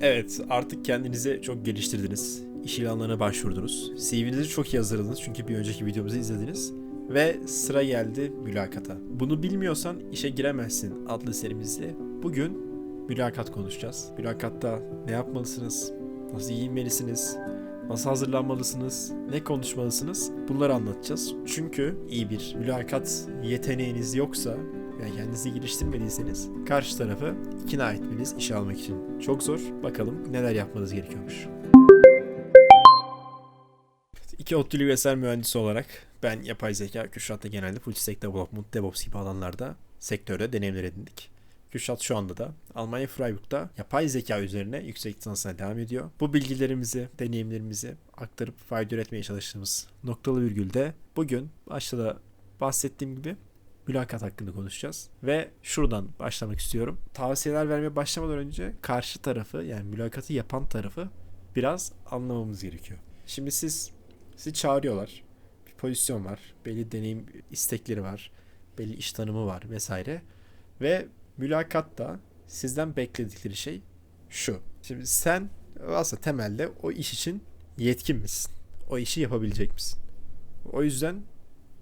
Evet, artık kendinizi çok geliştirdiniz. İş ilanlarına başvurdunuz. CV'nizi çok iyi hazırladınız çünkü bir önceki videomuzu izlediniz. Ve sıra geldi mülakata. Bunu bilmiyorsan işe giremezsin adlı serimizde bugün mülakat konuşacağız. Mülakatta ne yapmalısınız? Nasıl giyinmelisiniz? Nasıl hazırlanmalısınız? Ne konuşmalısınız? Bunları anlatacağız. Çünkü iyi bir mülakat yeteneğiniz yoksa yani kendinizi geliştirmediyseniz karşı tarafı ikna etmeniz işe almak için çok zor. Bakalım neler yapmanız gerekiyormuş. İki ODTÜ'lü eser mühendisi olarak ben yapay zeka, Kürşat da genelde full stack development, DevOps gibi alanlarda sektörde deneyimler edindik. Kürşat şu anda da Almanya Freiburg'da yapay zeka üzerine yüksek lisansına devam ediyor. Bu bilgilerimizi, deneyimlerimizi aktarıp fayda üretmeye çalıştığımız noktalı virgülde bugün başta da bahsettiğim gibi mülakat hakkında konuşacağız. Ve şuradan başlamak istiyorum. Tavsiyeler vermeye başlamadan önce karşı tarafı yani mülakatı yapan tarafı biraz anlamamız gerekiyor. Şimdi siz sizi çağırıyorlar. Bir pozisyon var. Belli deneyim istekleri var. Belli iş tanımı var vesaire. Ve mülakatta sizden bekledikleri şey şu. Şimdi sen aslında temelde o iş için yetkin misin? O işi yapabilecek misin? O yüzden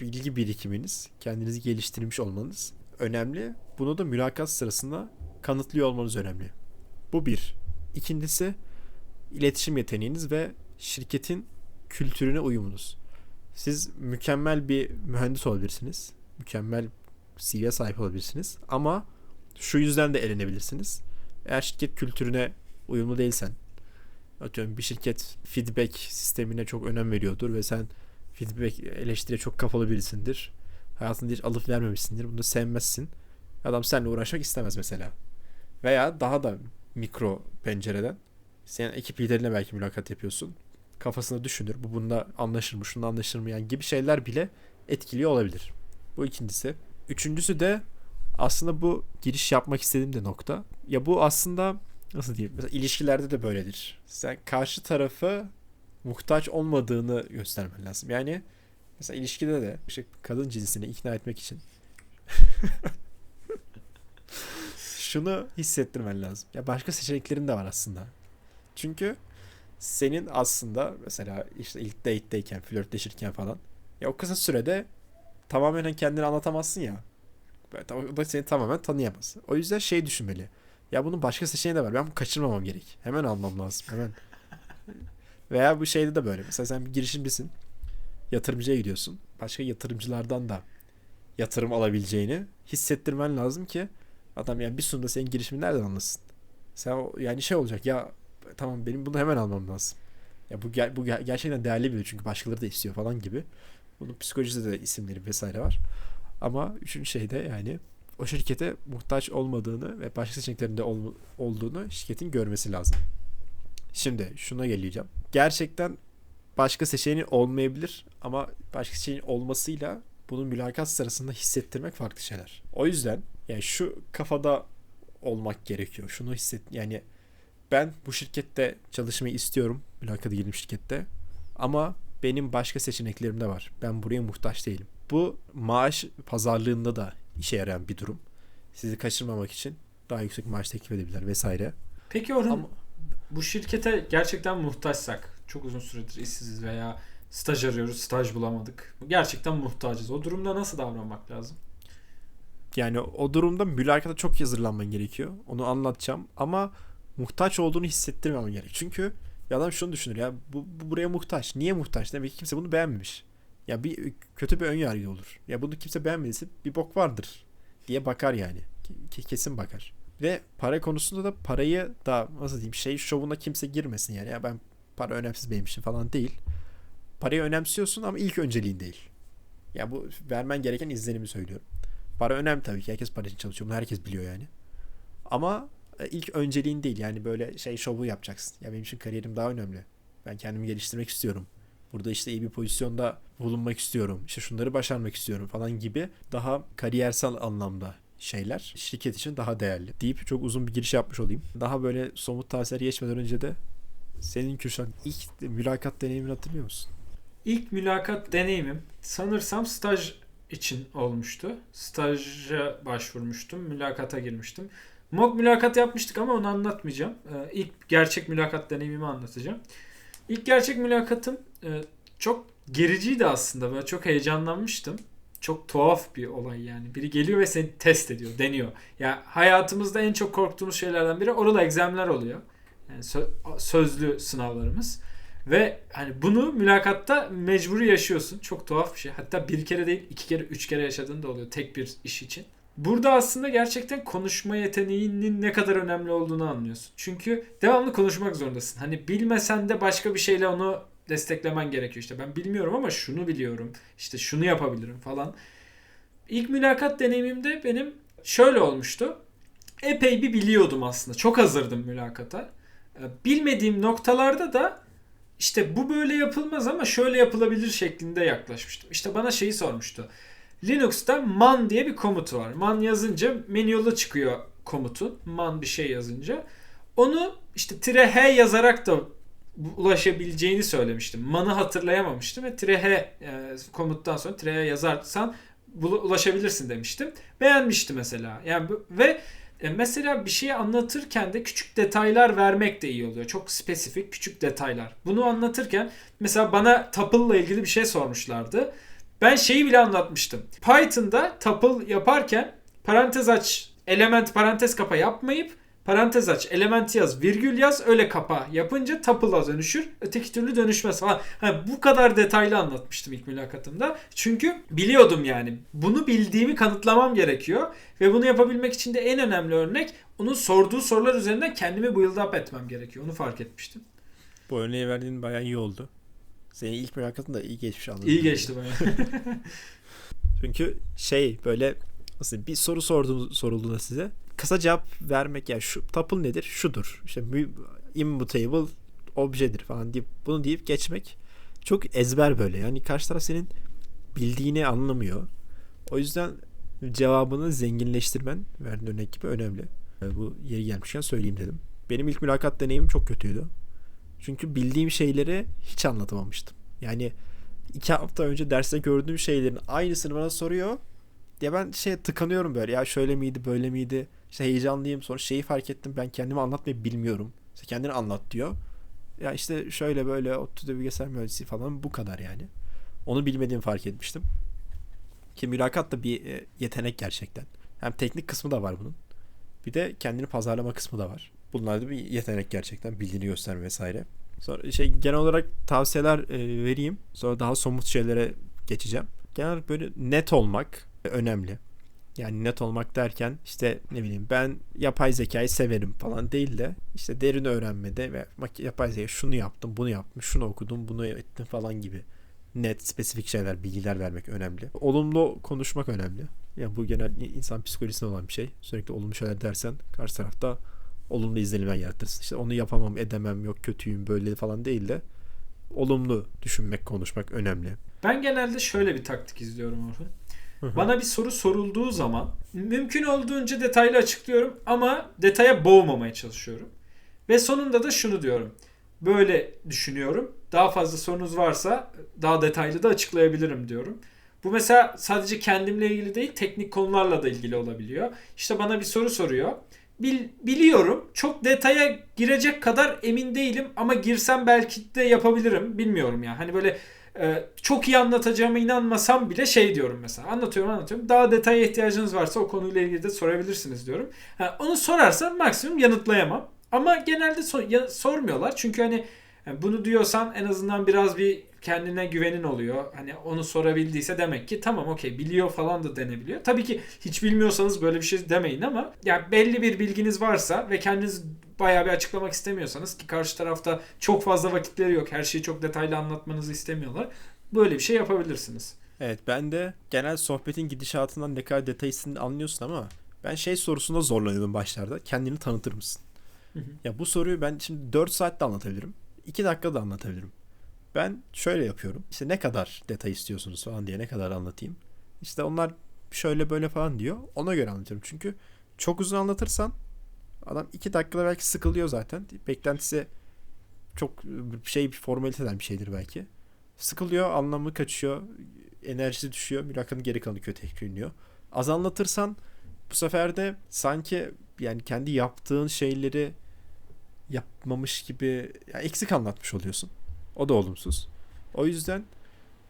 bilgi birikiminiz, kendinizi geliştirmiş olmanız önemli. Bunu da mülakat sırasında kanıtlıyor olmanız önemli. Bu bir. İkincisi iletişim yeteneğiniz ve şirketin kültürüne uyumunuz. Siz mükemmel bir mühendis olabilirsiniz. Mükemmel CV'ye sahip olabilirsiniz. Ama şu yüzden de elenebilirsiniz. Eğer şirket kültürüne uyumlu değilsen, atıyorum bir şirket feedback sistemine çok önem veriyordur ve sen feedback eleştiriye çok kapalı birisindir. Hayatında hiç alıp vermemişsindir. Bunu sevmezsin. Adam seninle uğraşmak istemez mesela. Veya daha da mikro pencereden sen ekip liderine belki mülakat yapıyorsun. Kafasında düşünür. Bu bunda anlaşır mı, şunda anlaşır mı yani gibi şeyler bile etkiliyor olabilir. Bu ikincisi. Üçüncüsü de aslında bu giriş yapmak istediğim de nokta. Ya bu aslında nasıl diyeyim? Mesela ilişkilerde de böyledir. Sen karşı tarafı muhtaç olmadığını göstermen lazım. Yani mesela ilişkide de işte kadın cinsini ikna etmek için şunu hissettirmen lazım. Ya başka seçeneklerin de var aslında. Çünkü senin aslında mesela işte ilk date'deyken, flörtleşirken falan ya o kısa sürede tamamen kendini anlatamazsın ya. O da seni tamamen tanıyamaz. O yüzden şey düşünmeli. Ya bunun başka seçeneği de var. Ben bunu kaçırmamam gerek. Hemen almam lazım. Hemen. Veya bu şeyde de böyle. Mesela sen bir girişimcisin. Yatırımcıya gidiyorsun. Başka yatırımcılardan da yatırım alabileceğini hissettirmen lazım ki adam yani bir sunumda senin girişimin nereden anlasın? Sen yani şey olacak ya tamam benim bunu hemen almam lazım. Ya bu bu gerçekten değerli bir çünkü başkaları da istiyor falan gibi. Bunun psikolojide de isimleri vesaire var. Ama üçüncü şey de yani o şirkete muhtaç olmadığını ve başka seçeneklerinde ol, olduğunu şirketin görmesi lazım. Şimdi şuna geleceğim. Gerçekten başka seçeneğin olmayabilir ama başka seçeneğin olmasıyla bunu mülakat sırasında hissettirmek farklı şeyler. O yüzden yani şu kafada olmak gerekiyor. Şunu hisset yani ben bu şirkette çalışmayı istiyorum. Mülakata girdim şirkette. Ama benim başka seçeneklerim de var. Ben buraya muhtaç değilim. Bu maaş pazarlığında da işe yarayan bir durum. Sizi kaçırmamak için daha yüksek maaş teklif edebilirler vesaire. Peki Orhun Ama, bu şirkete gerçekten muhtaçsak çok uzun süredir işsiziz veya staj arıyoruz staj bulamadık. Gerçekten muhtacız. O durumda nasıl davranmak lazım? Yani o durumda mülakata çok hazırlanman gerekiyor. Onu anlatacağım ama muhtaç olduğunu hissettirmemen gerek. Çünkü adam şunu düşünür ya bu, bu buraya muhtaç. Niye muhtaç? Demek ki kimse bunu beğenmemiş. Ya bir kötü bir ön yargı olur. Ya bunu kimse beğenmediyse bir bok vardır diye bakar yani. Kesin bakar. Ve para konusunda da parayı da nasıl diyeyim şey şovuna kimse girmesin yani. Ya ben para önemsiz benim için falan değil. Parayı önemsiyorsun ama ilk önceliğin değil. Ya bu vermen gereken izlenimi söylüyorum. Para önemli tabii ki. Herkes para için çalışıyor. Bunu herkes biliyor yani. Ama e, ilk önceliğin değil. Yani böyle şey şovu yapacaksın. Ya benim için kariyerim daha önemli. Ben kendimi geliştirmek istiyorum. Burada işte iyi bir pozisyonda bulunmak istiyorum. İşte şunları başarmak istiyorum falan gibi daha kariyersel anlamda şeyler şirket için daha değerli deyip çok uzun bir giriş yapmış olayım. Daha böyle somut tavsiyeler geçmeden önce de senin Kürşat ilk mülakat deneyimini hatırlıyor musun? İlk mülakat deneyimim sanırsam staj için olmuştu. Staja başvurmuştum, mülakata girmiştim. Mock mülakat yapmıştık ama onu anlatmayacağım. Ee, ilk gerçek mülakat deneyimimi anlatacağım. İlk gerçek mülakatım e, çok gericiydi aslında. Böyle çok heyecanlanmıştım. Çok tuhaf bir olay yani. Biri geliyor ve seni test ediyor, deniyor. Ya hayatımızda en çok korktuğumuz şeylerden biri oral egzamler oluyor. Yani sö- sözlü sınavlarımız. Ve hani bunu mülakatta mecburi yaşıyorsun. Çok tuhaf bir şey. Hatta bir kere değil iki kere üç kere yaşadığın da oluyor tek bir iş için. Burada aslında gerçekten konuşma yeteneğinin ne kadar önemli olduğunu anlıyorsun. Çünkü devamlı konuşmak zorundasın. Hani bilmesen de başka bir şeyle onu desteklemen gerekiyor. İşte ben bilmiyorum ama şunu biliyorum. İşte şunu yapabilirim falan. İlk mülakat deneyimimde benim şöyle olmuştu. Epey bir biliyordum aslında. Çok hazırdım mülakata. Bilmediğim noktalarda da işte bu böyle yapılmaz ama şöyle yapılabilir şeklinde yaklaşmıştım. İşte bana şeyi sormuştu. Linux'ta man diye bir komutu var. Man yazınca menüyola çıkıyor komutun. Man bir şey yazınca. Onu işte tire h yazarak da ulaşabileceğini söylemiştim. Man'ı hatırlayamamıştım ve tire h e, komuttan sonra tire h yazarsan ulaşabilirsin demiştim. Beğenmişti mesela. Yani ve e, mesela bir şeyi anlatırken de küçük detaylar vermek de iyi oluyor. Çok spesifik küçük detaylar. Bunu anlatırken mesela bana tuple ilgili bir şey sormuşlardı. Ben şeyi bile anlatmıştım. Python'da tuple yaparken parantez aç, element parantez kapa yapmayıp parantez aç, element yaz, virgül yaz, öyle kapa yapınca tuple'a dönüşür. Öteki türlü dönüşmez falan. Ha, bu kadar detaylı anlatmıştım ilk mülakatımda. Çünkü biliyordum yani. Bunu bildiğimi kanıtlamam gerekiyor. Ve bunu yapabilmek için de en önemli örnek onun sorduğu sorular üzerinden kendimi build up etmem gerekiyor. Onu fark etmiştim. Bu örneği verdiğin bayağı iyi oldu. Senin ilk mülakatın da iyi geçmiş anladım. İyi geçti bayağı. Çünkü şey böyle nasıl bir soru sordu, sorulduğunda size kısa cevap vermek yani şu tuple nedir? Şudur. İşte immutable objedir falan deyip bunu deyip geçmek çok ezber böyle. Yani karşı taraf senin bildiğini anlamıyor. O yüzden cevabını zenginleştirmen verdiğin örnek gibi önemli. Bu yeri gelmişken söyleyeyim dedim. Benim ilk mülakat deneyimim çok kötüydü. Çünkü bildiğim şeyleri hiç anlatamamıştım. Yani iki hafta önce derste gördüğüm şeylerin aynısını bana soruyor. Ya ben şey tıkanıyorum böyle ya şöyle miydi böyle miydi işte heyecanlıyım sonra şeyi fark ettim ben kendimi anlatmayı bilmiyorum. İşte kendini anlat diyor. Ya işte şöyle böyle ODTÜ'de bilgisayar mühendisi falan bu kadar yani. Onu bilmediğimi fark etmiştim. Ki mülakat da bir e, yetenek gerçekten. Hem teknik kısmı da var bunun. Bir de kendini pazarlama kısmı da var. Bunlar da bir yetenek gerçekten. Bildiğini gösterme vesaire. Sonra şey genel olarak tavsiyeler e, vereyim. Sonra daha somut şeylere geçeceğim. Genel böyle net olmak önemli. Yani net olmak derken işte ne bileyim ben yapay zekayı severim falan değil de işte derin öğrenmede ve yapay zeka şunu yaptım bunu yaptım şunu okudum bunu ettim falan gibi net spesifik şeyler bilgiler vermek önemli. Olumlu konuşmak önemli. Yani bu genel insan psikolojisinde olan bir şey. Sürekli olumlu şeyler dersen karşı tarafta olumlu izlenimler yaratırsın. İşte onu yapamam, edemem, yok kötüyüm böyle falan değil de olumlu düşünmek, konuşmak önemli. Ben genelde şöyle bir taktik izliyorum Orhun. Bana bir soru sorulduğu zaman mümkün olduğunca detaylı açıklıyorum ama detaya boğmamaya çalışıyorum. Ve sonunda da şunu diyorum. Böyle düşünüyorum. Daha fazla sorunuz varsa daha detaylı da açıklayabilirim diyorum. Bu mesela sadece kendimle ilgili değil teknik konularla da ilgili olabiliyor. İşte bana bir soru soruyor. Bil, biliyorum. Çok detaya girecek kadar emin değilim ama girsem belki de yapabilirim. Bilmiyorum ya. Hani böyle e, çok iyi anlatacağıma inanmasam bile şey diyorum mesela. Anlatıyorum anlatıyorum. Daha detaya ihtiyacınız varsa o konuyla ilgili de sorabilirsiniz diyorum. Ha, onu sorarsan maksimum yanıtlayamam. Ama genelde so- ya, sormuyorlar. Çünkü hani yani bunu diyorsan en azından biraz bir kendine güvenin oluyor. Hani onu sorabildiyse demek ki tamam okey biliyor falan da denebiliyor. Tabii ki hiç bilmiyorsanız böyle bir şey demeyin ama yani belli bir bilginiz varsa ve kendiniz bayağı bir açıklamak istemiyorsanız ki karşı tarafta çok fazla vakitleri yok. Her şeyi çok detaylı anlatmanızı istemiyorlar. Böyle bir şey yapabilirsiniz. Evet ben de genel sohbetin gidişatından ne kadar detaysını anlıyorsun ama ben şey sorusunda zorlanıyordum başlarda. Kendini tanıtır mısın? Hı hı. Ya bu soruyu ben şimdi 4 saatte anlatabilirim. 2 dakikada anlatabilirim. Ben şöyle yapıyorum. İşte ne kadar detay istiyorsunuz falan diye ne kadar anlatayım. İşte onlar şöyle böyle falan diyor. Ona göre anlatıyorum. Çünkü çok uzun anlatırsan adam 2 dakikada belki sıkılıyor zaten. Beklentisi çok şey bir formaliteden bir şeydir belki. Sıkılıyor, anlamı kaçıyor, enerjisi düşüyor, mülakatın geri kalanı kötü etkileniyor. Az anlatırsan bu sefer de sanki yani kendi yaptığın şeyleri yapmamış gibi ya eksik anlatmış oluyorsun. O da olumsuz. O yüzden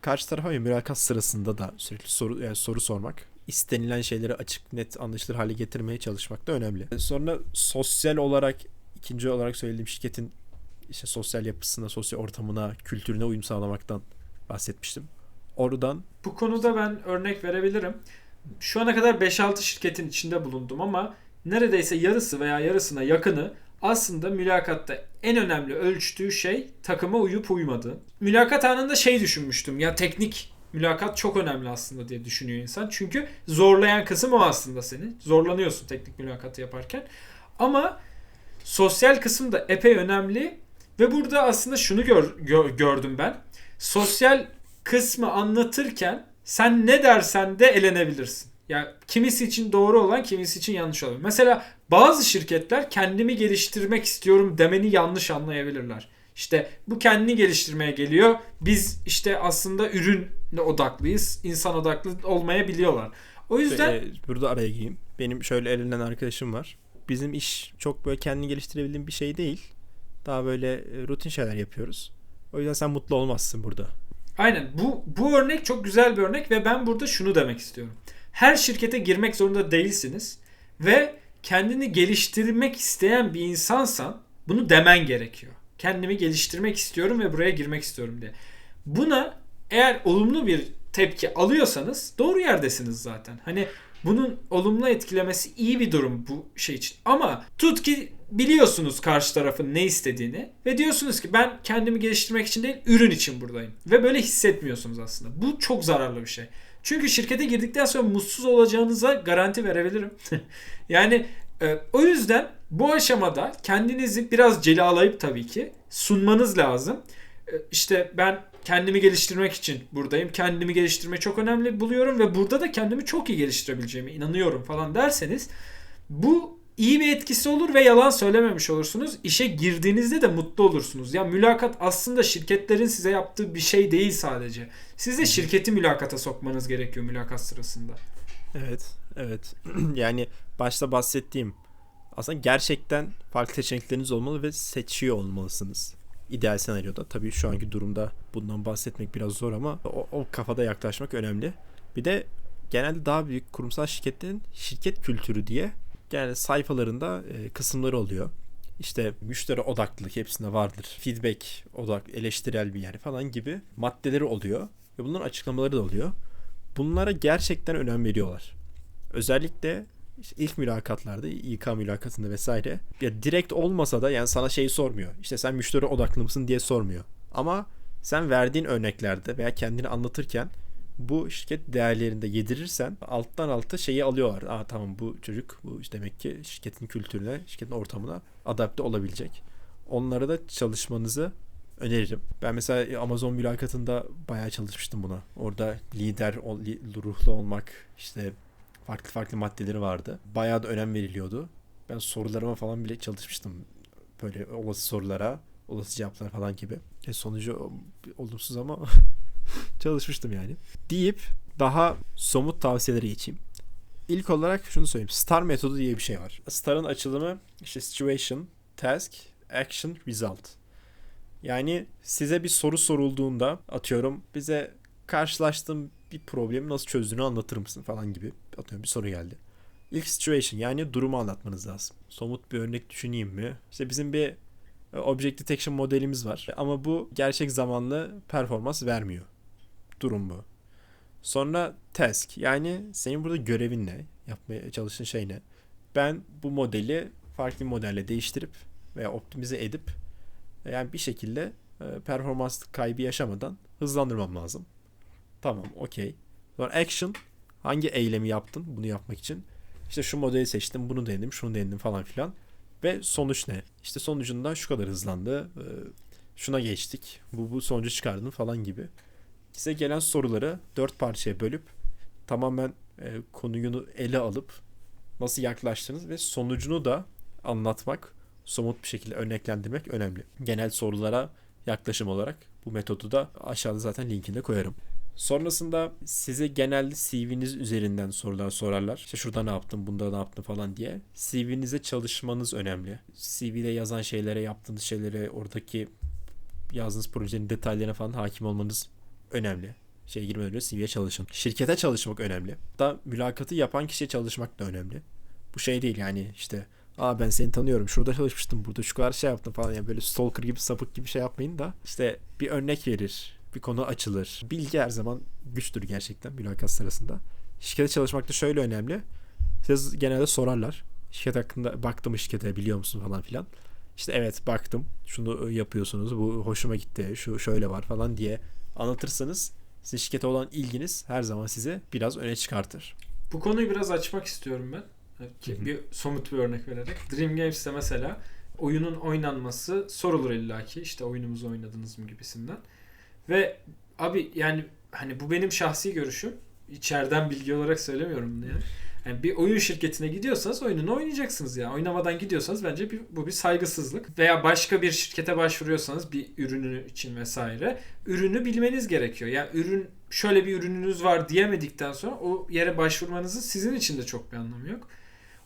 karşı tarafa bir mülakat sırasında da sürekli soru yani soru sormak, istenilen şeyleri açık net anlaşılır hale getirmeye çalışmak da önemli. Sonra sosyal olarak ikinci olarak söylediğim şirketin işte sosyal yapısına, sosyal ortamına, kültürüne uyum sağlamaktan bahsetmiştim. Oradan Bu konuda ben örnek verebilirim. Şu ana kadar 5-6 şirketin içinde bulundum ama neredeyse yarısı veya yarısına yakını aslında mülakatta en önemli ölçtüğü şey takıma uyup uymadığı. Mülakat anında şey düşünmüştüm. Ya teknik mülakat çok önemli aslında diye düşünüyor insan. Çünkü zorlayan kısım o aslında seni. Zorlanıyorsun teknik mülakatı yaparken. Ama sosyal kısım da epey önemli ve burada aslında şunu gör, gö- gördüm ben. Sosyal kısmı anlatırken sen ne dersen de elenebilirsin. Yani kimisi için doğru olan kimisi için yanlış olabilir. Mesela bazı şirketler kendimi geliştirmek istiyorum demeni yanlış anlayabilirler. İşte bu kendini geliştirmeye geliyor. Biz işte aslında ürünle odaklıyız. insan odaklı olmayabiliyorlar. O yüzden Ee, burada araya gireyim. Benim şöyle elenen arkadaşım var. Bizim iş çok böyle kendini geliştirebildiğin bir şey değil. Daha böyle e, rutin şeyler yapıyoruz. O yüzden sen mutlu olmazsın burada. Aynen bu bu örnek çok güzel bir örnek ve ben burada şunu demek istiyorum. Her şirkete girmek zorunda değilsiniz ve kendini geliştirmek isteyen bir insansan bunu demen gerekiyor. Kendimi geliştirmek istiyorum ve buraya girmek istiyorum diye. Buna eğer olumlu bir tepki alıyorsanız doğru yerdesiniz zaten. Hani bunun olumlu etkilemesi iyi bir durum bu şey için. Ama tut ki biliyorsunuz karşı tarafın ne istediğini ve diyorsunuz ki ben kendimi geliştirmek için değil ürün için buradayım. Ve böyle hissetmiyorsunuz aslında. Bu çok zararlı bir şey. Çünkü şirkete girdikten sonra mutsuz olacağınıza garanti verebilirim. yani e, o yüzden bu aşamada kendinizi biraz celalayıp tabii ki sunmanız lazım. E, işte ben kendimi geliştirmek için buradayım. Kendimi geliştirme çok önemli buluyorum ve burada da kendimi çok iyi geliştirebileceğime inanıyorum falan derseniz bu iyi bir etkisi olur ve yalan söylememiş olursunuz. İşe girdiğinizde de mutlu olursunuz. Ya mülakat aslında şirketlerin size yaptığı bir şey değil sadece. Siz de şirketi mülakata sokmanız gerekiyor mülakat sırasında. Evet, evet. yani başta bahsettiğim aslında gerçekten farklı seçenekleriniz olmalı ve seçiyor olmalısınız. İdeal senaryoda. Tabii şu anki durumda bundan bahsetmek biraz zor ama o, o kafada yaklaşmak önemli. Bir de genelde daha büyük kurumsal şirketlerin şirket kültürü diye genelde sayfalarında e, kısımları oluyor. İşte müşteri odaklılık hepsinde vardır. Feedback odak, eleştirel bir yer falan gibi maddeleri oluyor. Ve bunların açıklamaları da oluyor. Bunlara gerçekten önem veriyorlar. Özellikle işte ilk mülakatlarda, İK mülakatında vesaire ya direkt olmasa da yani sana şeyi sormuyor. İşte sen müşteri odaklı mısın diye sormuyor. Ama sen verdiğin örneklerde veya kendini anlatırken bu şirket değerlerinde yedirirsen alttan alta şeyi alıyorlar. Aa tamam bu çocuk bu işte demek ki şirketin kültürüne, şirketin ortamına adapte olabilecek. Onlara da çalışmanızı öneririm. Ben mesela Amazon mülakatında bayağı çalışmıştım buna. Orada lider ruhlu olmak işte farklı farklı maddeleri vardı. Bayağı da önem veriliyordu. Ben sorularıma falan bile çalışmıştım. Böyle olası sorulara, olası cevaplar falan gibi. E sonucu olumsuz ama çalışmıştım yani. Deyip daha somut tavsiyeleri geçeyim. İlk olarak şunu söyleyeyim. STAR metodu diye bir şey var. STAR'ın açılımı işte situation, task, action, result. Yani size bir soru sorulduğunda atıyorum bize karşılaştığım bir problemi nasıl çözdüğünü anlatır mısın falan gibi atıyorum bir soru geldi. İlk situation yani durumu anlatmanız lazım. Somut bir örnek düşüneyim mi? İşte bizim bir e, Object Detection modelimiz var ama bu gerçek zamanlı performans vermiyor. Durum bu. Sonra task yani senin burada görevin ne? Yapmaya çalıştığın şey ne? Ben bu modeli farklı bir modelle değiştirip veya optimize edip yani bir şekilde performans kaybı yaşamadan hızlandırmam lazım. Tamam, okey. Sonra action. Hangi eylemi yaptın bunu yapmak için? İşte şu modeli seçtim, bunu denedim, şunu denedim falan filan. Ve sonuç ne? İşte sonucunda şu kadar hızlandı. Şuna geçtik. Bu, bu sonucu çıkardın falan gibi. Size gelen soruları dört parçaya bölüp tamamen e, konuyu ele alıp nasıl yaklaştınız ve sonucunu da anlatmak, somut bir şekilde örneklendirmek önemli. Genel sorulara yaklaşım olarak bu metodu da aşağıda zaten linkinde koyarım. Sonrasında size genelde CV'niz üzerinden sorular sorarlar. İşte şurada ne yaptın, bunda ne yaptın falan diye. CV'nize çalışmanız önemli. CV'de yazan şeylere, yaptığınız şeylere, oradaki yazdığınız projenin detaylarına falan hakim olmanız önemli. Şey girmeden önce CV'ye çalışın. Şirkete çalışmak önemli. Da mülakatı yapan kişiye çalışmak da önemli. Bu şey değil yani işte Aa ben seni tanıyorum. Şurada çalışmıştım. Burada şu kadar şey yaptım falan. Yani böyle stalker gibi sapık gibi şey yapmayın da. işte bir örnek verir. Bir konu açılır. Bilgi her zaman güçtür gerçekten mülakat sırasında. Şirkete çalışmak da şöyle önemli. Siz genelde sorarlar. Şirket hakkında baktım şirkete biliyor musun falan filan. İşte evet baktım. Şunu yapıyorsunuz. Bu hoşuma gitti. Şu şöyle var falan diye anlatırsanız sizin şirkete olan ilginiz her zaman size biraz öne çıkartır. Bu konuyu biraz açmak istiyorum ben. Ki bir somut bir örnek vererek. Dream Games'te mesela oyunun oynanması sorulur illaki. İşte oyunumuzu oynadınız mı gibisinden. Ve abi yani hani bu benim şahsi görüşüm. İçeriden bilgi olarak söylemiyorum bunu yani. Yani bir oyun şirketine gidiyorsanız oyununu oynayacaksınız ya. Oynamadan gidiyorsanız bence bir, bu bir saygısızlık. Veya başka bir şirkete başvuruyorsanız bir ürünü için vesaire ürünü bilmeniz gerekiyor. Yani ürün şöyle bir ürününüz var diyemedikten sonra o yere başvurmanızın sizin için de çok bir anlamı yok.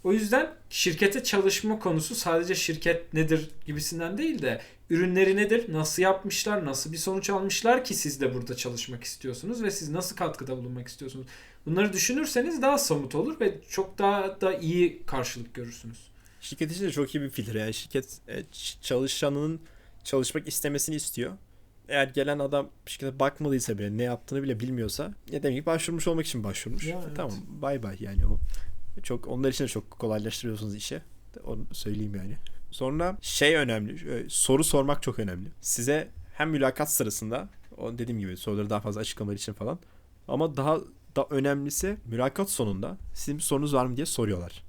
O yüzden şirkete çalışma konusu sadece şirket nedir gibisinden değil de ürünleri nedir, nasıl yapmışlar, nasıl bir sonuç almışlar ki siz de burada çalışmak istiyorsunuz ve siz nasıl katkıda bulunmak istiyorsunuz. Bunları düşünürseniz daha somut olur ve çok daha da iyi karşılık görürsünüz. Şirket için de çok iyi bir filtre. Yani şirket e, çalışanının çalışmak istemesini istiyor. Eğer gelen adam şirkete bakmadıysa bile ne yaptığını bile bilmiyorsa ne demek ki başvurmuş olmak için başvurmuş. Ya, evet. Tamam bay bay yani o çok onlar için de çok kolaylaştırıyorsunuz işi. Onu söyleyeyim yani. Sonra şey önemli. Soru sormak çok önemli. Size hem mülakat sırasında o dediğim gibi soruları daha fazla açıklamalar için falan ama daha da önemlisi mülakat sonunda sizin bir sorunuz var mı diye soruyorlar.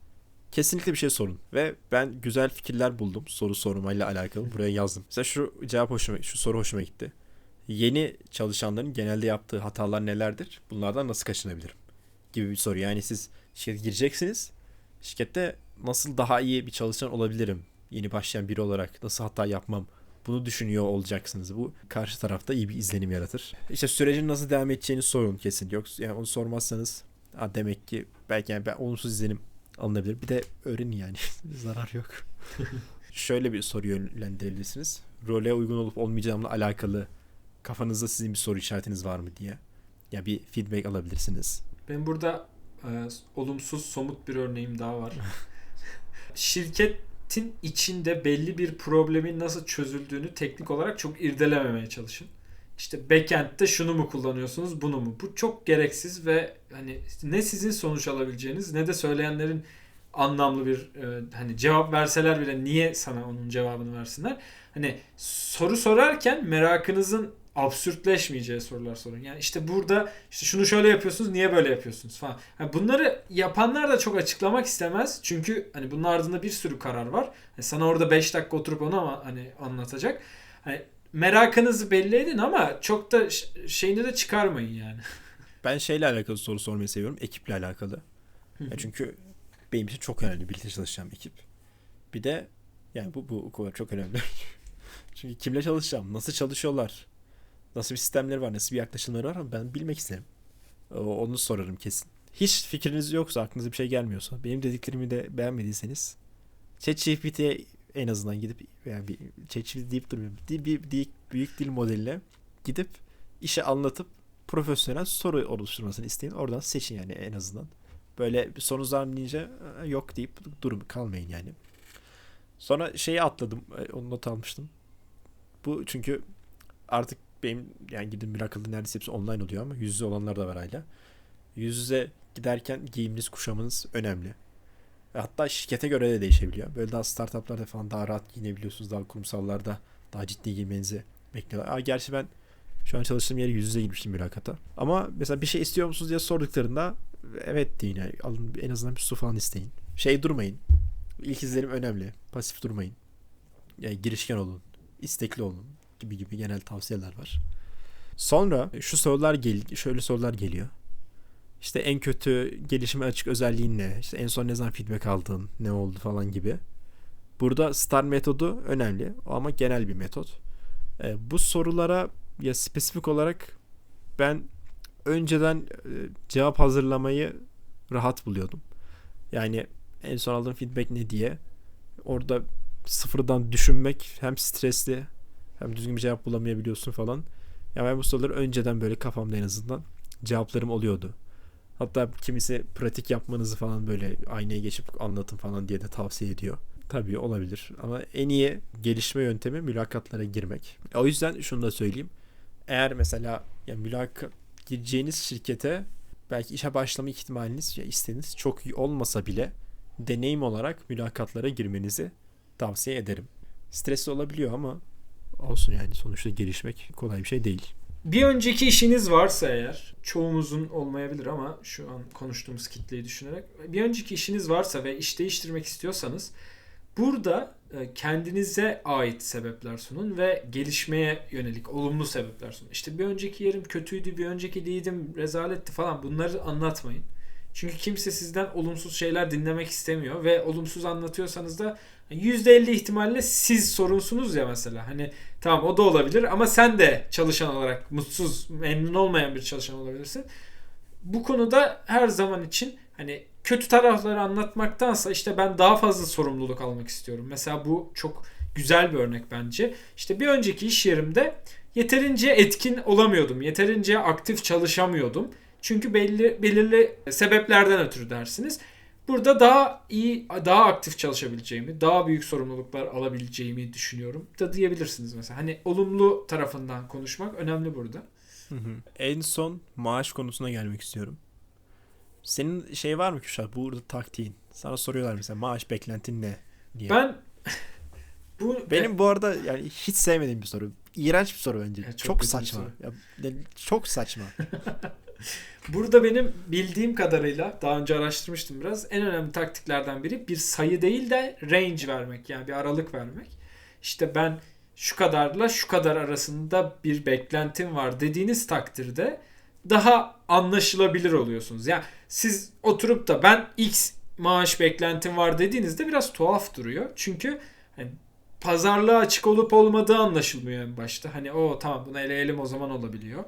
Kesinlikle bir şey sorun. Ve ben güzel fikirler buldum soru sormayla alakalı. Buraya yazdım. Mesela şu cevap hoşuma, şu soru hoşuma gitti. Yeni çalışanların genelde yaptığı hatalar nelerdir? Bunlardan nasıl kaçınabilirim? Gibi bir soru. Yani siz şirkete gireceksiniz. Şirkette nasıl daha iyi bir çalışan olabilirim? Yeni başlayan biri olarak nasıl hata yapmam? Bunu düşünüyor olacaksınız. Bu karşı tarafta iyi bir izlenim yaratır. İşte sürecin nasıl devam edeceğini sorun kesin. Yok yani onu sormazsanız ha demek ki belki yani ben olumsuz izlenim alınabilir. Bir de öğrenin yani. Zarar yok. Şöyle bir soru yönlendirebilirsiniz. Role uygun olup olmayacağımla alakalı kafanızda sizin bir soru işaretiniz var mı diye. Ya bir feedback alabilirsiniz. Ben burada e, olumsuz somut bir örneğim daha var. Şirketin içinde belli bir problemin nasıl çözüldüğünü teknik olarak çok irdelememeye çalışın. İşte backend'de şunu mu kullanıyorsunuz, bunu mu? Bu çok gereksiz ve hani ne sizin sonuç alabileceğiniz ne de söyleyenlerin anlamlı bir e, hani cevap verseler bile niye sana onun cevabını versinler? Hani soru sorarken merakınızın absürtleşmeyeceği sorular sorun. Yani işte burada işte şunu şöyle yapıyorsunuz niye böyle yapıyorsunuz falan. Yani bunları yapanlar da çok açıklamak istemez. Çünkü hani bunun ardında bir sürü karar var. Yani sana orada 5 dakika oturup onu ama hani anlatacak. Hani merakınızı belli edin ama çok da şeyini de çıkarmayın yani. Ben şeyle alakalı soru sormayı seviyorum. Ekiple alakalı. yani çünkü benim için çok önemli birlikte çalışacağım ekip. Bir de yani bu bu kadar çok önemli. çünkü kimle çalışacağım? Nasıl çalışıyorlar? Nasıl bir sistemleri var? Nasıl bir yaklaşımları var? Ama ben bilmek isterim. Onu sorarım kesin. Hiç fikriniz yoksa, aklınıza bir şey gelmiyorsa, benim dediklerimi de beğenmediyseniz ChatGPT'ye en azından gidip yani bir ChatGPT deyip durmuyorum. Bir, bir, bir büyük dil modeline gidip işe anlatıp profesyonel soru oluşturmasını isteyin. Oradan seçin yani en azından. Böyle sorunuz var mı deyince yok deyip durum kalmayın yani. Sonra şeyi atladım. Onu not almıştım. Bu çünkü artık benim yani gidin mülakatı neredeyse hepsi online oluyor ama yüz yüze olanlar da var hala. Yüz yüze giderken giyiminiz kuşamınız önemli. Hatta şirkete göre de değişebiliyor. Böyle daha startuplarda falan daha rahat giyinebiliyorsunuz. Daha kurumsallarda daha ciddi giymenizi bekliyorlar. Aa, gerçi ben şu an çalıştığım yere yüz yüze girmiştim mülakata. Ama mesela bir şey istiyor musunuz diye sorduklarında evet deyin. Yani alın en azından bir su falan isteyin. Şey durmayın. İlk izlenim önemli. Pasif durmayın. Yani girişken olun. istekli olun gibi gibi genel tavsiyeler var. Sonra şu sorular gel şöyle sorular geliyor. İşte en kötü gelişime açık özelliğin ne? İşte en son ne zaman feedback aldın? Ne oldu falan gibi. Burada STAR metodu önemli ama genel bir metot. E, bu sorulara ya spesifik olarak ben önceden e, cevap hazırlamayı rahat buluyordum. Yani en son aldığım feedback ne diye orada sıfırdan düşünmek hem stresli hem düzgün bir cevap bulamayabiliyorsun falan. Ya ben bu soruları önceden böyle kafamda en azından cevaplarım oluyordu. Hatta kimisi pratik yapmanızı falan böyle aynaya geçip anlatın falan diye de tavsiye ediyor. Tabii olabilir ama en iyi gelişme yöntemi mülakatlara girmek. O yüzden şunu da söyleyeyim. Eğer mesela ya mülakat gireceğiniz şirkete belki işe başlama ihtimaliniz ya isteğiniz çok iyi olmasa bile deneyim olarak mülakatlara girmenizi tavsiye ederim. Stresli olabiliyor ama olsun yani sonuçta gelişmek kolay bir şey değil. Bir önceki işiniz varsa eğer, çoğumuzun olmayabilir ama şu an konuştuğumuz kitleyi düşünerek bir önceki işiniz varsa ve iş değiştirmek istiyorsanız burada e, kendinize ait sebepler sunun ve gelişmeye yönelik olumlu sebepler sunun. İşte bir önceki yerim kötüydü, bir önceki değildim, rezaletti falan bunları anlatmayın. Çünkü kimse sizden olumsuz şeyler dinlemek istemiyor ve olumsuz anlatıyorsanız da %50 ihtimalle siz sorunsunuz ya mesela. Hani tamam o da olabilir ama sen de çalışan olarak mutsuz, memnun olmayan bir çalışan olabilirsin. Bu konuda her zaman için hani kötü tarafları anlatmaktansa işte ben daha fazla sorumluluk almak istiyorum. Mesela bu çok güzel bir örnek bence. İşte bir önceki iş yerimde yeterince etkin olamıyordum. Yeterince aktif çalışamıyordum. Çünkü belli belirli sebeplerden ötürü dersiniz. Burada daha iyi, daha aktif çalışabileceğimi, daha büyük sorumluluklar alabileceğimi düşünüyorum da diyebilirsiniz mesela. Hani olumlu tarafından konuşmak önemli burada. Hı hı. En son maaş konusuna gelmek istiyorum. Senin şey var mı Kürşat? Burada taktiğin. Sana soruyorlar mesela maaş beklentin ne diye. Ben bu Benim bu arada yani hiç sevmediğim bir soru. İğrenç bir soru bence. Ya çok çok saçma. ya çok saçma. Burada benim bildiğim kadarıyla daha önce araştırmıştım biraz. En önemli taktiklerden biri bir sayı değil de range vermek. Yani bir aralık vermek. İşte ben şu kadarla şu kadar arasında bir beklentim var dediğiniz takdirde daha anlaşılabilir oluyorsunuz. Yani siz oturup da ben X maaş beklentim var dediğinizde biraz tuhaf duruyor. Çünkü hani pazarlığa açık olup olmadığı anlaşılmıyor en başta. Hani o tamam bunu eleyelim o zaman olabiliyor.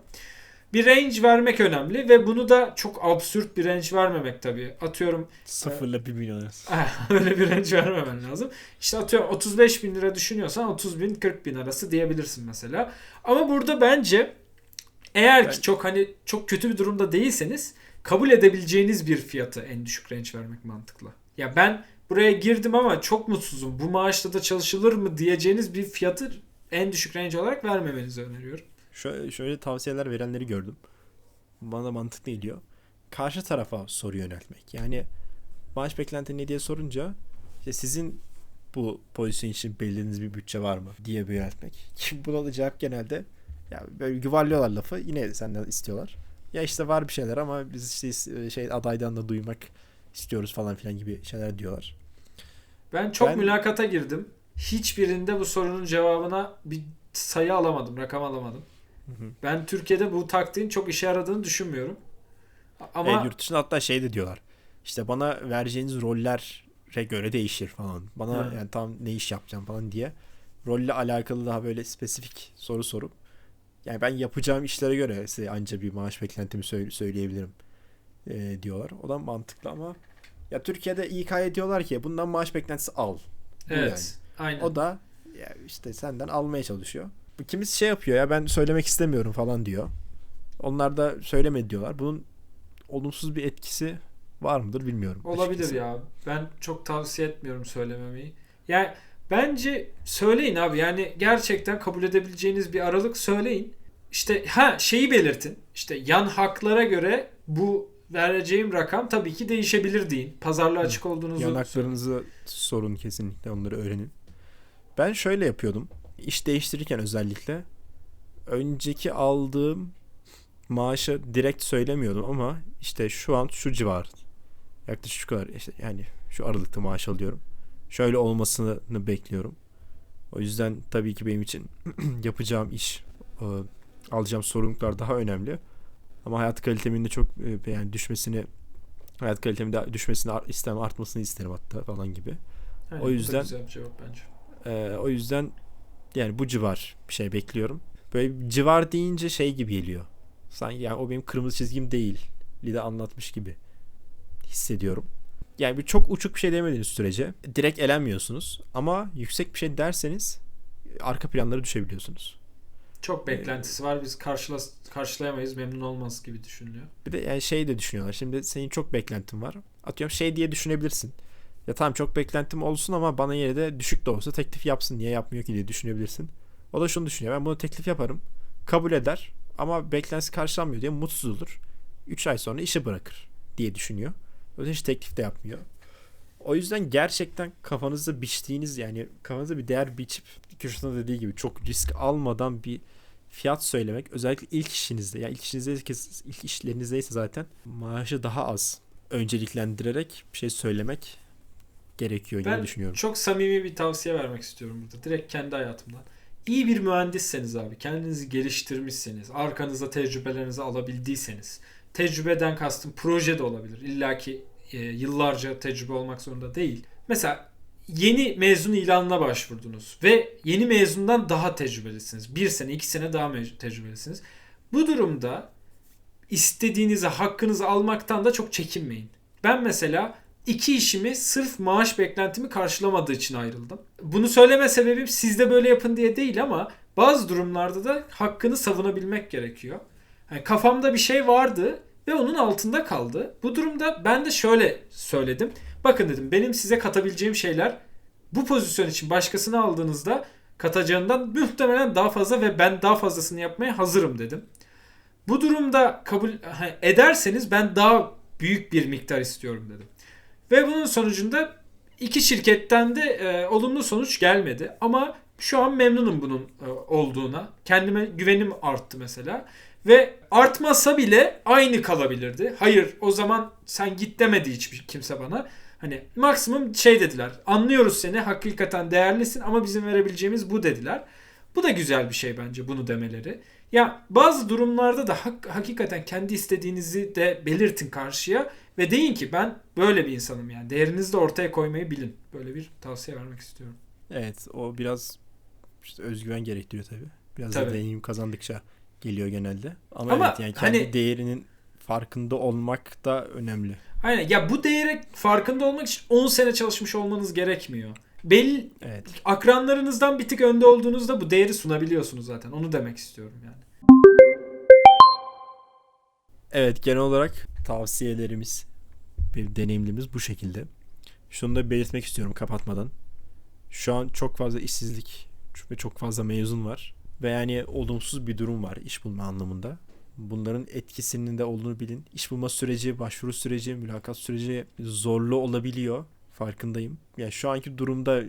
Bir range vermek önemli ve bunu da çok absürt bir range vermemek tabii. Atıyorum Sıfırla bir milyon arası. öyle bir range vermemen lazım. İşte atıyorum 35 bin lira düşünüyorsan 30 bin 40 bin arası diyebilirsin mesela. Ama burada bence eğer ki çok hani çok kötü bir durumda değilseniz kabul edebileceğiniz bir fiyatı en düşük range vermek mantıklı. Ya ben buraya girdim ama çok mutsuzum. Bu maaşla da çalışılır mı diyeceğiniz bir fiyatı en düşük range olarak vermemenizi öneriyorum. Şöyle, şöyle tavsiyeler verenleri gördüm. Bana mantıklı geliyor. Karşı tarafa soru yöneltmek. Yani maaş beklentin ne diye sorunca işte sizin bu pozisyon için belirlediğiniz bir bütçe var mı diye yöneltmek. Ki buna da cevap genelde ya böyle yuvarlıyorlar lafı yine senden istiyorlar. Ya işte var bir şeyler ama biz işte şey adaydan da duymak istiyoruz falan filan gibi şeyler diyorlar. Ben çok Ben- mülakata girdim. Hiçbirinde bu sorunun cevabına bir sayı alamadım, rakam alamadım. Hı hı. Ben Türkiye'de bu taktiğin çok işe yaradığını düşünmüyorum. Ama E, yurt dışında hatta şey de diyorlar. İşte bana vereceğiniz rollere göre değişir falan. Bana Hı. yani tam ne iş yapacağım falan diye rolle alakalı daha böyle spesifik soru sorup yani ben yapacağım işlere göre size anca bir maaş beklentimi söyle- söyleyebilirim e, diyorlar. O da mantıklı ama ya Türkiye'de İK'ya diyorlar ki bundan maaş beklentisi al. Bu evet, aynen. O da ya işte senden almaya çalışıyor. Kimisi şey yapıyor ya ben söylemek istemiyorum falan diyor. Onlar da söyleme diyorlar. Bunun olumsuz bir etkisi var mıdır bilmiyorum. Olabilir açıkçası. ya. Ben çok tavsiye etmiyorum söylememeyi. Yani bence söyleyin abi. Yani gerçekten kabul edebileceğiniz bir aralık söyleyin. İşte ha şeyi belirtin. İşte yan haklara göre bu vereceğim rakam tabii ki değişebilir deyin. Pazarlığa açık olduğunuzu Yanaklarınızı sorun kesinlikle onları öğrenin. Ben şöyle yapıyordum. İş değiştirirken özellikle önceki aldığım maaşı direkt söylemiyordum ama işte şu an şu civar yaklaşık şu kadar işte yani şu aralıkta maaş alıyorum. Şöyle olmasını bekliyorum. O yüzden tabii ki benim için yapacağım iş, e, alacağım sorumluluklar daha önemli. Ama hayat kalitemin de çok e, yani düşmesini hayat kalitemin de düşmesini istem artmasını isterim hatta falan gibi. Aynen, O yüzden- güzel bir cevap bence. Ee, o yüzden yani bu civar bir şey bekliyorum. Böyle civar deyince şey gibi geliyor. Sanki yani o benim kırmızı çizgim değil. Lide anlatmış gibi hissediyorum. Yani bir çok uçuk bir şey demediğiniz sürece direkt elenmiyorsunuz. Ama yüksek bir şey derseniz arka planlara düşebiliyorsunuz. Çok beklentisi var. Biz karşıla, karşılayamayız. Memnun olmaz gibi düşünülüyor. Bir de yani şey de düşünüyorlar. Şimdi senin çok beklentin var. Atıyorum şey diye düşünebilirsin. Ya tamam çok beklentim olsun ama bana yine de düşük de olsa teklif yapsın. Niye yapmıyor ki diye düşünebilirsin. O da şunu düşünüyor. Ben bunu teklif yaparım. Kabul eder. Ama beklentisi karşılanmıyor diye mutsuz olur. 3 ay sonra işi bırakır diye düşünüyor. Yüzden hiç teklif de yapmıyor. O yüzden gerçekten kafanızda biçtiğiniz yani kafanızda bir değer biçip Kürşat'ın dediği gibi çok risk almadan bir fiyat söylemek özellikle ilk işinizde yani ilk işinizde ilk işlerinizdeyse zaten maaşı daha az önceliklendirerek bir şey söylemek gerekiyor Ben düşünüyorum. çok samimi bir tavsiye vermek istiyorum burada. Direkt kendi hayatımdan. İyi bir mühendisseniz abi, kendinizi geliştirmişseniz, arkanıza tecrübelerinizi alabildiyseniz, tecrübeden kastım proje de olabilir. İlla ki e, yıllarca tecrübe olmak zorunda değil. Mesela yeni mezun ilanına başvurdunuz ve yeni mezundan daha tecrübelisiniz. Bir sene, iki sene daha tecrübelisiniz. Bu durumda istediğinizi, hakkınızı almaktan da çok çekinmeyin. Ben mesela iki işimi sırf maaş beklentimi karşılamadığı için ayrıldım. Bunu söyleme sebebim siz de böyle yapın diye değil ama bazı durumlarda da hakkını savunabilmek gerekiyor. Yani kafamda bir şey vardı ve onun altında kaldı. Bu durumda ben de şöyle söyledim. Bakın dedim benim size katabileceğim şeyler bu pozisyon için başkasını aldığınızda katacağından muhtemelen daha fazla ve ben daha fazlasını yapmaya hazırım dedim. Bu durumda kabul ederseniz ben daha büyük bir miktar istiyorum dedim. Ve bunun sonucunda iki şirketten de e, olumlu sonuç gelmedi. Ama şu an memnunum bunun e, olduğuna. Kendime güvenim arttı mesela. Ve artmasa bile aynı kalabilirdi. Hayır o zaman sen git demedi hiçbir kimse bana. Hani maksimum şey dediler. Anlıyoruz seni hakikaten değerlisin ama bizim verebileceğimiz bu dediler. Bu da güzel bir şey bence bunu demeleri. Ya bazı durumlarda da hak, hakikaten kendi istediğinizi de belirtin karşıya ve deyin ki ben böyle bir insanım yani. Değerinizi de ortaya koymayı bilin. Böyle bir tavsiye vermek istiyorum. Evet o biraz işte özgüven gerektiriyor tabii. Biraz Tabii. da deneyim kazandıkça geliyor genelde. Ama, Ama evet yani kendi hani- değerinin farkında olmak da önemli. Aynen ya bu değere farkında olmak için 10 sene çalışmış olmanız gerekmiyor. Belli Evet. akranlarınızdan bir tık önde olduğunuzda bu değeri sunabiliyorsunuz zaten. Onu demek istiyorum yani. Evet genel olarak tavsiyelerimiz bir deneyimlerimiz bu şekilde. Şunu da belirtmek istiyorum kapatmadan. Şu an çok fazla işsizlik ve çok fazla mezun var. Ve yani olumsuz bir durum var iş bulma anlamında. Bunların etkisinin de olduğunu bilin. İş bulma süreci, başvuru süreci, mülakat süreci zorlu olabiliyor. Farkındayım. Yani şu anki durumda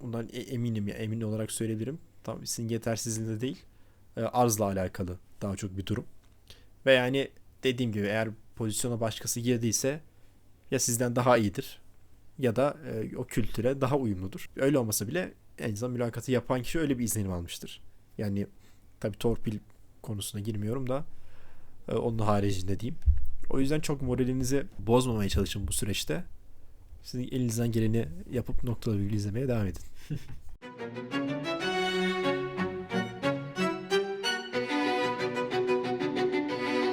bundan e- eminim ya emin olarak söyleyebilirim. Tam sizin yetersizliğinde değil. e, Arzla alakalı daha çok bir durum. Ve yani dediğim gibi eğer pozisyona başkası girdiyse ya sizden daha iyidir ya da e, o kültüre daha uyumludur. Öyle olmasa bile en azından mülakatı yapan kişi öyle bir izlenim almıştır. Yani tabi torpil konusuna girmiyorum da e, onun haricinde diyeyim. O yüzden çok moralinizi bozmamaya çalışın bu süreçte. Sizin elinizden geleni yapıp noktalı virgül izlemeye devam edin.